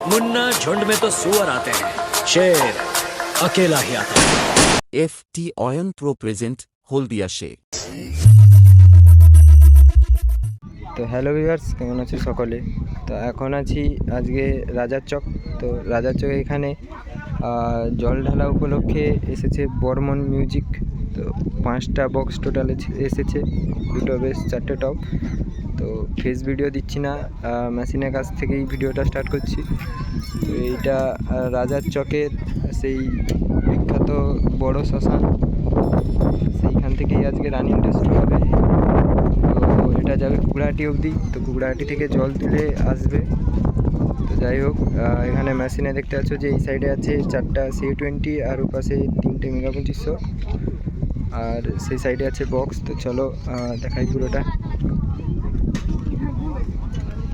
मुन्ना झुंड में तो सुअर आते हैं शेर अकेला ही आता है F T Ayan pro present Haldia Sheikh তো হ্যালো ভিভার্স কেমন আছে সকলে তো এখন আছি আজকে রাজার চক তো রাজার চক এখানে আহ, জল ঢালা উপলক্ষে এসেছে বর্মন মিউজিক তো পাঁচটা বক্স টোটাল এসেছে দুটো বেশ চারটে টপ তো ফেস ভিডিও দিচ্ছি না মেশিনের কাছ থেকেই ভিডিওটা স্টার্ট করছি। তো এইটা রাজার চকের সেই বিখ্যাত বড় শ্মশান সেইখান থেকেই আজকে রানিংটা শুরু হবে। তো এটা যাবে কুকড়াহাটি অবধি, তো কুকড়াহাটি থেকে জল তুলে আসবে। তো যাই হোক এখানে মেশিনে দেখতে পাচ্ছ যে এই সাইডে আছে চারটা সি টোয়েন্টি আর ওপাশে তিনটে মেগা পঁচিশশো। আর সেই সাইডে আছে বক্স তো চলো দেখাই পুরোটা।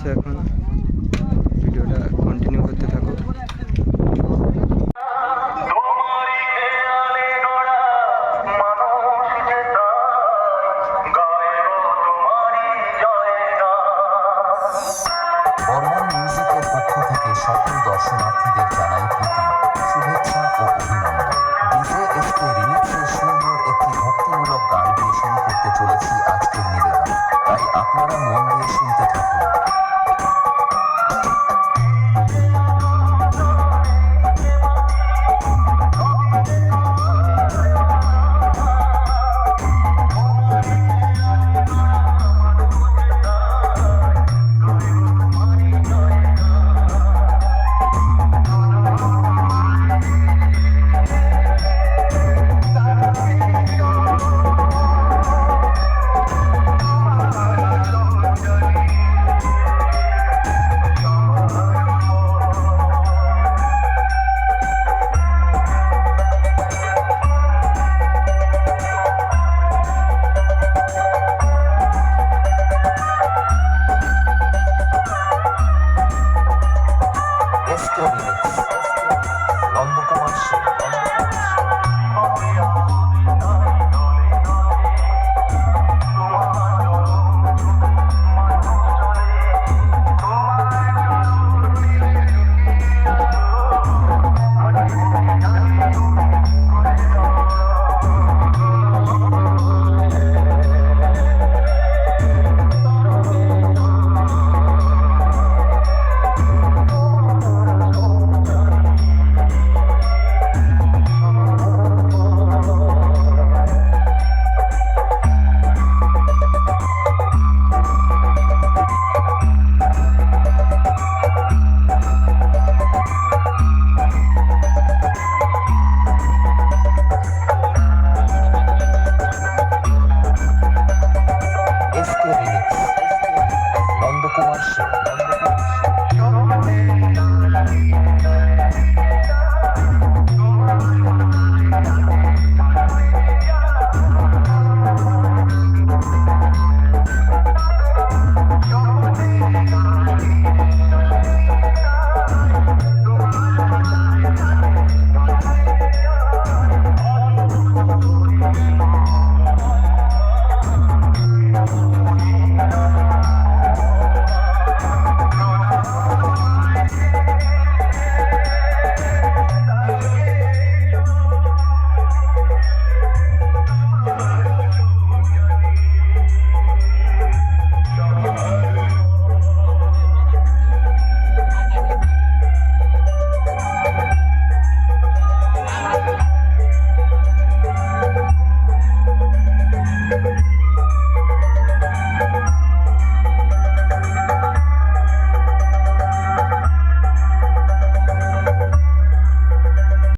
চলছে এখন। ভিডিওটা কন্টিনিউ করতে থাকো। বর্মন মিউজিকের পক্ষ থেকে সকল দর্শনার্থীদের জানাই